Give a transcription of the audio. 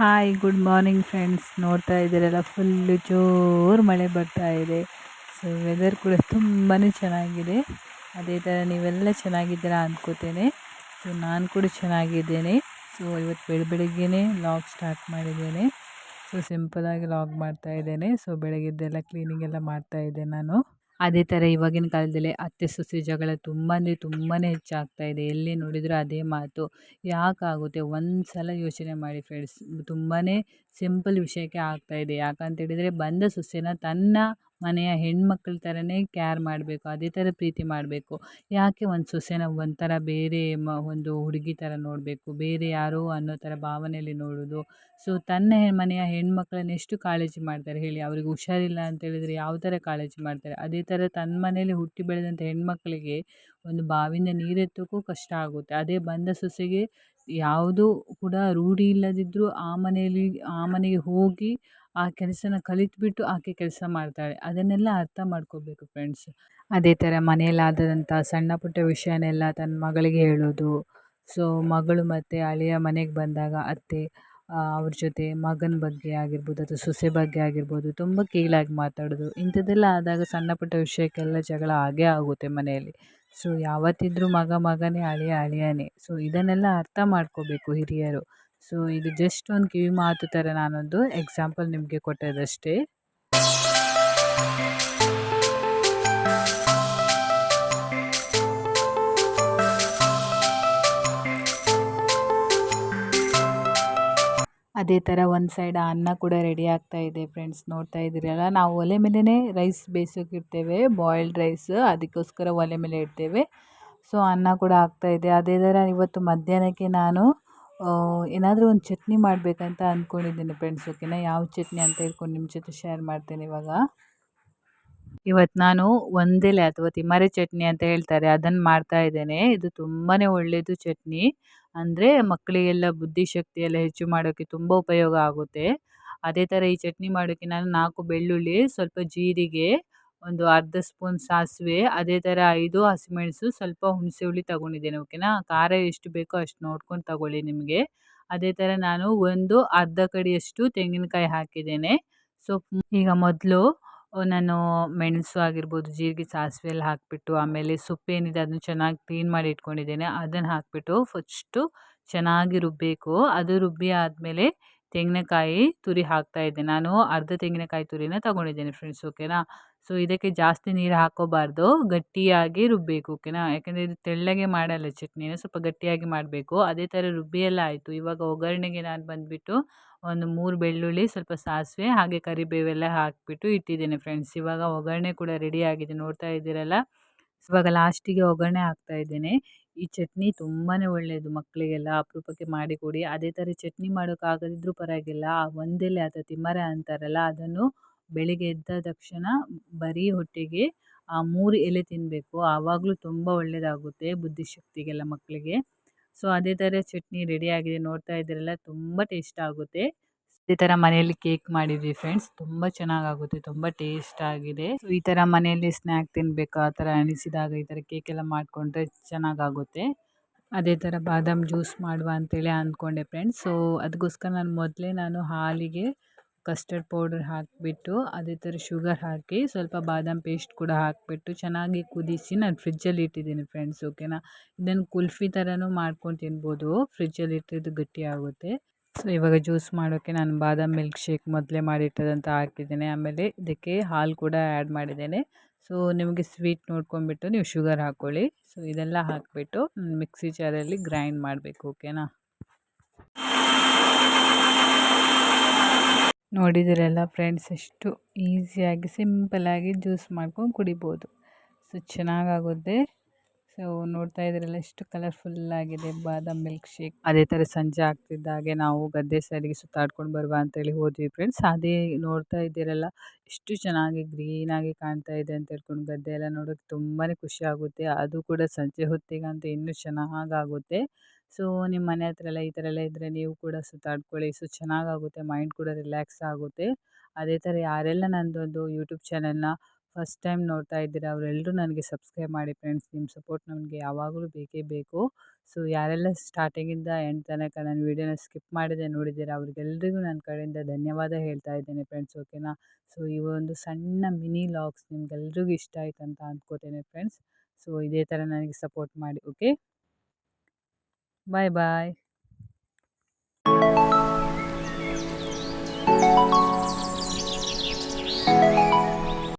Hi good morning friends ನೋಡ್ತಾ ಇದ್ದೀರಲ್ಲ full ಜೋರು ಮಳೆ ಬರ್ತಾ ಇದೆ. ಸೊ ವೆದರ್ ಕೂಡ ತುಂಬಾ ಚೆನ್ನಾಗಿದೆ. ಅದೇ ಥರ ನೀವೆಲ್ಲ ಚೆನ್ನಾಗಿದ್ದೀರಾ ಅಂದ್ಕೋತೇನೆ ಸೊ ನಾನು ಕೂಡ ಚೆನ್ನಾಗಿದ್ದೇನೆ. ಸೊ ಇವತ್ತು ಬೆಳ ಲಾಗ್ ಸ್ಟಾರ್ಟ್ ಮಾಡಿದ್ದೇನೆ. ಸೊ ಸಿಂಪಲಾಗಿ ಲಾಗ್ ಮಾಡ್ತಾ ಇದ್ದೇನೆ. ಸೊ ಬೆಳಗ್ಗೆದ್ದೆಲ್ಲ ಕ್ಲೀನಿಂಗ್ ಎಲ್ಲ ಮಾಡ್ತಾ ಇದ್ದೆ ನಾನು. ಅದೇ ಥರ ಇವಾಗಿನ ಕಾಲದಲ್ಲಿ ಅತ್ತೆ, ಸೊಸೆ ಜಗಳ ತುಂಬ ಅಂದರೆ ತುಂಬಾ ಹೆಚ್ಚಾಗ್ತಾ ಇದೆ. ಎಲ್ಲಿ ನೋಡಿದರೂ ಅದೇ ಮಾತು. ಯಾಕಾಗುತ್ತೆ ಒಂದು ಸಲ ಯೋಚನೆ ಮಾಡಿ ಫ್ರೆಂಡ್ಸ್ ತುಂಬಾ ಸಿಂಪಲ್ ವಿಷಯಕ್ಕೆ ಆಗ್ತಾ ಇದೆ. ಯಾಕಂತೇಳಿದರೆ ಬಂದ ಸೊಸೆನ ತನ್ನ ಮನೆಯ ಹೆಣ್ಮಕ್ಳ ಥರನೇ ಕ್ಯಾರ್ ಮಾಡಬೇಕು, ಅದೇ ಥರ ಪ್ರೀತಿ ಮಾಡಬೇಕು. ಯಾಕೆ ಒಂದು ಸೊಸೆನ ಒಂಥರ ಬೇರೆ ಮ, ಒಂದು ಹುಡುಗಿ ಥರ ನೋಡಬೇಕು, ಬೇರೆ ಯಾರೋ ಅನ್ನೋ ಥರ ಭಾವನೆಯಲ್ಲಿ ನೋಡೋದು. ಸೊ ತನ್ನ ಮನೆಯ ಹೆಣ್ಮಕ್ಳನ್ನ ಎಷ್ಟು ಕಾಳಜಿ ಮಾಡ್ತಾರೆ ಹೇಳಿ? ಅವ್ರಿಗೆ ಹುಷಾರಿಲ್ಲ ಅಂತೇಳಿದರೆ ಯಾವ ಥರ ಕಾಳಜಿ ಮಾಡ್ತಾರೆ? ಅದೇ ಥರ ತನ್ನ ಮನೆಯಲ್ಲಿ ಹುಟ್ಟಿ ಬೆಳೆದಂಥ ಹೆಣ್ಮಕ್ಳಿಗೆ ಒಂದು ಬಾವಿಯಿಂದ ನೀರೆತ್ತೋಕ್ಕೂ ಕಷ್ಟ ಆಗುತ್ತೆ. ಅದೇ ಬಂದ ಸೊಸೆಗೆ ಯಾವುದೂ ಕೂಡ ರೂಢಿ ಇಲ್ಲದಿದ್ದರೂ ಆ ಮನೆಯಲ್ಲಿ, ಆ ಮನೆಗೆ ಹೋಗಿ ಆ ಕೆಲಸನ ಕಲಿತುಬಿಟ್ಟು ಆಕೆ ಕೆಲಸ ಮಾಡ್ತಾಳೆ. ಅದನ್ನೆಲ್ಲ ಅರ್ಥ ಮಾಡ್ಕೋಬೇಕು ಫ್ರೆಂಡ್ಸ್. ಅದೇ ಥರ ಮನೆಯಲ್ಲಾದಂಥ ಸಣ್ಣ ಪುಟ್ಟ ವಿಷಯನೆಲ್ಲ ತನ್ನ ಮಗಳಿಗೆ ಹೇಳೋದು. ಸೊ, ಮಗಳು ಮತ್ತು ಅಳಿಯ ಮನೆಗೆ ಬಂದಾಗ ಅತ್ತೆ ಅವ್ರ ಜೊತೆ ಮಗನ ಬಗ್ಗೆ ಆಗಿರ್ಬೋದು ಅಥವಾ ಸೊಸೆ ಬಗ್ಗೆ ಆಗಿರ್ಬೋದು ತುಂಬ ಕೀಳಾಗಿ ಮಾತಾಡೋದು. ಇಂಥದ್ದೆಲ್ಲ ಆದಾಗ ಸಣ್ಣ ಪುಟ್ಟ ವಿಷಯಕ್ಕೆಲ್ಲ ಜಗಳ ಆಗೇ ಆಗುತ್ತೆ ಮನೆಯಲ್ಲಿ. ಸೊ, ಯಾವತ್ತಿದ್ರೂ ಮಗ ಮಗನೇ, ಅಳಿಯ ಅಳಿಯನೇ. ಸೊ, ಇದನ್ನೆಲ್ಲ ಅರ್ಥ ಮಾಡ್ಕೋಬೇಕು ಹಿರಿಯರು. ಸೊ, ಇದು ಜಸ್ಟ್ ಒಂದು ಕಿವಿ ಮಾತು ಥರ ನಾನೊಂದು ಎಕ್ಸಾಂಪಲ್ ನಿಮಗೆ ಕೊಟ್ಟದಷ್ಟೇ. ಅದೇ ಥರ ಒಂದು ಸೈಡ್ ಅನ್ನ ಕೂಡ ರೆಡಿ ಆಗ್ತಾ ಇದೆ ಫ್ರೆಂಡ್ಸ್ ನೋಡ್ತಾ ಇದ್ದೀರಲ್ಲ, ನಾವು ಒಲೆ ಮೇಲೇ ರೈಸ್ ಬೇಯಿಸೋಕಿರ್ತೇವೆ ಬಾಯ್ಲ್ಡ್ ರೈಸ್ ಅದಕ್ಕೋಸ್ಕರ ಒಲೆ ಮೇಲೆ ಇಡ್ತೇವೆ. ಸೊ, ಅನ್ನ ಕೂಡ ಆಗ್ತಾಯಿದೆ ಅದೇ ಥರ ಇವತ್ತು ಮಧ್ಯಾಹ್ನಕ್ಕೆ ನಾನು ಏನಾದರೂ ಒಂದು ಚಟ್ನಿ ಮಾಡಬೇಕಂತ ಅಂದ್ಕೊಂಡಿದ್ದೀನಿ ಫ್ರೆಂಡ್ಸ್ ಓಕೆನಾ ಯಾವ ಚಟ್ನಿ ಅಂತ ಹೇಳ್ಕೊಂಡು ನಿಮ್ಮ ಜೊತೆ ಶೇರ್ ಮಾಡ್ತೇನೆ ಇವಾಗ. ಇವತ್ತು ನಾನು ಒಂದೆಲೆ ಅಥವಾ ತಿಮ್ಮರೆ ಚಟ್ನಿ ಅಂತ ಹೇಳ್ತಾರೆ. ಅದನ್ನು ಮಾಡ್ತಾ ಇದ್ದೇನೆ. ಇದು ತುಂಬಾ ಒಳ್ಳೆಯದು ಚಟ್ನಿ. ಅಂದರೆ ಮಕ್ಕಳಿಗೆಲ್ಲ ಬುದ್ಧಿಶಕ್ತಿ ಎಲ್ಲ ಹೆಚ್ಚು ಮಾಡೋಕ್ಕೆ ತುಂಬ ಉಪಯೋಗ ಆಗುತ್ತೆ. ಅದೇ ಥರ ಈ ಚಟ್ನಿ ಮಾಡೋಕ್ಕೆ ನಾನು ನಾಲ್ಕು ಬೆಳ್ಳುಳ್ಳಿ, ಸ್ವಲ್ಪ ಜೀರಿಗೆ ಒಂದು ಅರ್ಧ ಸ್ಪೂನ್ ಸಾಸಿವೆ, ಅದೇ ಥರ ಐದು ಹಸಿಮೆಣಸು, ಸ್ವಲ್ಪ ಹುಣಸೆ ಹುಳಿ ತಗೊಂಡಿದ್ದೇನೆ, ಓಕೆನಾ? ಖಾರ ಎಷ್ಟು ಬೇಕೋ ಅಷ್ಟು ನೋಡ್ಕೊಂಡು ತಗೊಳ್ಳಿ ನಿಮಗೆ. ಅದೇ ಥರ ನಾನು ಒಂದು ಅರ್ಧ ಕಡಿಯಷ್ಟು ತೆಂಗಿನಕಾಯಿ ಹಾಕಿದ್ದೇನೆ. ಸೊ ಈಗ ಮೊದಲು ನಾನು ಮೆಣಸು ಆಗಿರ್ಬೋದು, ಜೀರಿಗೆ, ಸಾಸಿವೆ ಎಲ್ಲ ಹಾಕಿಬಿಟ್ಟು, ಆಮೇಲೆ ಸೊಪ್ಪೇನಿದೆ ಅದನ್ನು ಚೆನ್ನಾಗಿ ಕ್ಲೀನ್ ಮಾಡಿ ಇಟ್ಕೊಂಡಿದ್ದೇನೆ, ಅದನ್ನು ಹಾಕಿಬಿಟ್ಟು ಫಸ್ಟು ಚೆನ್ನಾಗಿ ರುಬ್ಬಬೇಕು ಅದು ರುಬ್ಬಿ ಆದಮೇಲೆ ತೆಂಗಿನಕಾಯಿ ತುರಿ ಹಾಕ್ತಾಯಿದ್ದೆ ನಾನು ಅರ್ಧ ತೆಂಗಿನಕಾಯಿ ತುರಿನ ತಗೊಂಡಿದ್ದೇನೆ ಫ್ರೆಂಡ್ಸ್ ಓಕೆನಾ? ಸೊ, ಇದಕ್ಕೆ ಜಾಸ್ತಿ ನೀರು ಹಾಕೋಬಾರ್ದು. ಗಟ್ಟಿಯಾಗಿ ರುಬ್ಬಬೇಕು ಓಕೆನಾ? ಯಾಕೆಂದರೆ ಇದು ತೆಳ್ಳಗೆ ಮಾಡಲ್ಲ ಚಟ್ನಿನ. ಸ್ವಲ್ಪ ಗಟ್ಟಿಯಾಗಿ ಮಾಡಬೇಕು. ಅದೇ ಥರ ರುಬ್ಬಿ ಎಲ್ಲ ಆಯಿತು. ಇವಾಗ ಒಗ್ಗರಣೆಗೆ ನಾನು ಬಂದುಬಿಟ್ಟು ಒಂದು ಮೂರು ಬೆಳ್ಳುಳ್ಳಿ, ಸ್ವಲ್ಪ ಸಾಸಿವೆ, ಹಾಗೆ ಕರಿಬೇವೆಲ್ಲ ಹಾಕಿಬಿಟ್ಟು ಇಟ್ಟಿದ್ದೇನೆ ಫ್ರೆಂಡ್ಸ್. ಇವಾಗ ಒಗ್ಗರಣೆ ಕೂಡ ರೆಡಿ ಆಗಿದೆ. ನೋಡ್ತಾ ಇದ್ದೀರಲ್ಲ? ಇವಾಗ ಲಾಸ್ಟಿಗೆ ಒಗ್ಗರಣೆ ಹಾಕ್ತಾ ಇದ್ದೇನೆ. ಈ ಚಟ್ನಿ ತುಂಬಾ ಒಳ್ಳೆಯದು ಮಕ್ಕಳಿಗೆಲ್ಲ. ಅಪರೂಪಕ್ಕೆ ಮಾಡಿಕೊಡಿ ಅದೇ ಥರ ಚಟ್ನಿ ಮಾಡೋಕ್ಕಾಗದಿದ್ರೂ ಪರವಾಗಿಲ್ಲ. ಒಂದೆಲೆ ಅಥವಾ ತಿಮ್ಮರೆ ಅಂತಾರಲ್ಲ, ಅದನ್ನು ಬೆಳಿಗ್ಗೆ ಎದ್ದ ತಕ್ಷಣ ಬರೀ ಹೊಟ್ಟೆಗೆ ಆ ಮೂರು ಎಲೆ ತಿನ್ನಬೇಕು ಆವಾಗಲೂ ತುಂಬ ಒಳ್ಳೆಯದಾಗುತ್ತೆ ಬುದ್ಧಿಶಕ್ತಿಗೆಲ್ಲ ಮಕ್ಕಳಿಗೆ ಸೊ, ಅದೇ ಥರ ಚಟ್ನಿ ರೆಡಿಯಾಗಿದೆ ನೋಡ್ತಾ ಇದ್ರೆಲ್ಲ ತುಂಬ ಟೇಸ್ಟ್ ಆಗುತ್ತೆ. ಇದೇ ಥರ ಮನೆಯಲ್ಲಿ ಕೇಕ್ ಮಾಡಿದ್ವಿ ಫ್ರೆಂಡ್ಸ್. ತುಂಬ ಚೆನ್ನಾಗಾಗುತ್ತೆ, ತುಂಬ ಟೇಸ್ಟ್ ಆಗಿದೆ. ಸೊ, ಈ ಥರ ಮನೆಯಲ್ಲಿ ಸ್ನ್ಯಾಕ್ ತಿನ್ನಬೇಕು ಆ ಥರ ಅನಿಸಿದಾಗ ಈ ಥರ ಕೇಕ್ ಎಲ್ಲ ಮಾಡಿಕೊಂಡ್ರೆ ಚೆನ್ನಾಗಾಗುತ್ತೆ. ಅದೇ ಥರ ಬಾದಾಮ್ ಜ್ಯೂಸ್ ಮಾಡುವ ಅಂತೇಳಿ ಅಂದ್ಕೊಂಡೆ ಫ್ರೆಂಡ್ಸ್. ಸೊ, ಅದಕ್ಕೋಸ್ಕರ ನಾನು ಮೊದಲೇ ನಾನು ಹಾಲಿಗೆ ಕಸ್ಟರ್ಡ್ ಪೌಡರ್ ಹಾಕಿಬಿಟ್ಟು ಅದೇ ಥರ ಶುಗರ್ ಹಾಕಿ ಸ್ವಲ್ಪ ಬಾದಾಮ್ ಪೇಸ್ಟ್ ಕೂಡ ಹಾಕಿಬಿಟ್ಟು ಚೆನ್ನಾಗಿ ಕುದಿಸಿ ನಾನು ಫ್ರಿಜ್ಜಲ್ಲಿ ಇಟ್ಟಿದ್ದೀನಿ ಫ್ರೆಂಡ್ಸ್, ಓಕೆನಾ? ಇದನ್ನು ಕುಲ್ಫಿ ಥರನೂ ಮಾಡ್ಕೊಂಡು ತಿನ್ಬೋದು, ಫ್ರಿಜ್ಜಲ್ಲಿ ಇಟ್ಟಿದ್ದು ಗಟ್ಟಿ ಆಗುತ್ತೆ. ಸೊ ಇವಾಗ ಜ್ಯೂಸ್ ಮಾಡೋಕ್ಕೆ ನಾನು ಬಾದಾಮ್ ಮಿಲ್ಕ್ ಶೇಕ್ ಮೊದಲೇ ಮಾಡಿಟ್ಟದಂತ ಹಾಕಿದ್ದೇನೆ, ಆಮೇಲೆ ಇದಕ್ಕೆ ಹಾಲು ಕೂಡ ಆ್ಯಡ್ ಮಾಡಿದ್ದೇನೆ. ಸೊ ನಿಮಗೆ ಸ್ವೀಟ್ ನೋಡ್ಕೊಂಡ್ಬಿಟ್ಟು ನೀವು ಶುಗರ್ ಹಾಕ್ಕೊಳ್ಳಿ. ಸೊ ಇದೆಲ್ಲ ಹಾಕಿಬಿಟ್ಟು ಮಿಕ್ಸಿ ಜಾರಲ್ಲಿ ಗ್ರೈಂಡ್ ಮಾಡಬೇಕು, ಓಕೆನಾ? ನೋಡಿದಿರಲ್ಲ ಫ್ರೆಂಡ್ಸ್ ಎಷ್ಟು ಈಸಿಯಾಗಿ ಸಿಂಪಲಾಗಿ ಜ್ಯೂಸ್ ಮಾಡ್ಕೊಂಡು ಕುಡಿಬೋದು. ಸೊ ಚೆನ್ನಾಗಾಗುತ್ತೆ ಸೊ ನೋಡ್ತಾ ಇದ್ದೀರಲ್ಲ ಎಷ್ಟು ಕಲರ್ಫುಲ್ಲಾಗಿದೆ ಬಾದಾಮ್ ಮಿಲ್ಕ್ ಶೇಕ್ ಅದೇ ಥರ ಸಂಜೆ ಆಗ್ತಿದ್ದಾಗೆ ನಾವು ಗದ್ದೆ ಸೈಡಿಗೆ ಸುತ್ತಾಡ್ಕೊಂಡು ಬರುವ ಅಂತೇಳಿ ಹೋದ್ವಿ ಫ್ರೆಂಡ್ಸ್ ಅದೇ ನೋಡ್ತಾ ಇದ್ದೀರಲ್ಲ, ಎಷ್ಟು ಚೆನ್ನಾಗಿ ಗ್ರೀನಾಗಿ ಕಾಣ್ತಾ ಇದೆ ಅಂತ ಹೇಳ್ಕೊಂಡು ಗದ್ದೆ ಎಲ್ಲ ನೋಡೋಕ್ಕೆ ತುಂಬಾ ಖುಷಿ ಆಗುತ್ತೆ. ಅದು ಕೂಡ ಸಂಜೆ ಹೊತ್ತಿಗಂತೂ ಇನ್ನೂ ಚೆನ್ನಾಗಾಗುತ್ತೆ. ಸೊ ನಿಮ್ಮ ಮನೆ ಹತ್ರ ಎಲ್ಲ ಈ ಥರ ಎಲ್ಲ ಇದ್ದರೆ ನೀವು ಕೂಡ ಸುತ್ತಾಡ್ಕೊಳ್ಳಿ. ಸೊ, ಚೆನ್ನಾಗಾಗುತ್ತೆ. ಮೈಂಡ್ ಕೂಡ ರಿಲ್ಯಾಕ್ಸ್ ಆಗುತ್ತೆ. ಅದೇ ಥರ ಯಾರೆಲ್ಲ ನನ್ನದೊಂದು ಯೂಟ್ಯೂಬ್ ಚಾನಲ್ನ ಫಸ್ಟ್ ಟೈಮ್ ನೋಡ್ತಾ ಇದ್ದೀರಾ ಅವರೆಲ್ಲರೂ ನನಗೆ ಸಬ್ಸ್ಕ್ರೈಬ್ ಮಾಡಿ ಫ್ರೆಂಡ್ಸ್. ನಿಮ್ಮ ಸಪೋರ್ಟ್ ನನಗೆ ಯಾವಾಗಲೂ ಬೇಕೇ ಬೇಕು. ಸೊ, ಯಾರೆಲ್ಲ ಸ್ಟಾರ್ಟಿಂಗಿಂದ ಎಂಡ್ ತನಕ ನನ್ನ ವೀಡಿಯೋನ ಸ್ಕಿಪ್ ಮಾಡಿದೆ ನೋಡಿದ್ದೀರಾ, ಅವ್ರಿಗೆಲ್ರಿಗೂ ನನ್ನ ಕಡೆಯಿಂದ ಧನ್ಯವಾದ ಹೇಳ್ತಾ ಇದ್ದೇನೆ ಫ್ರೆಂಡ್ಸ್, ಓಕೆನಾ? ಸೊ, ಈ ಒಂದು ಸಣ್ಣ ಮಿನಿ ಲಾಗ್ಸ್ ನಿಮ್ಗೆಲ್ರಿಗೂ ಇಷ್ಟ ಆಯ್ತು ಅಂತ ಅಂದ್ಕೋತೇನೆ ಫ್ರೆಂಡ್ಸ್. ಸೊ, ಇದೇ ಥರ ನನಗೆ ಸಪೋರ್ಟ್ ಮಾಡಿ, ಓಕೆ? Bye bye.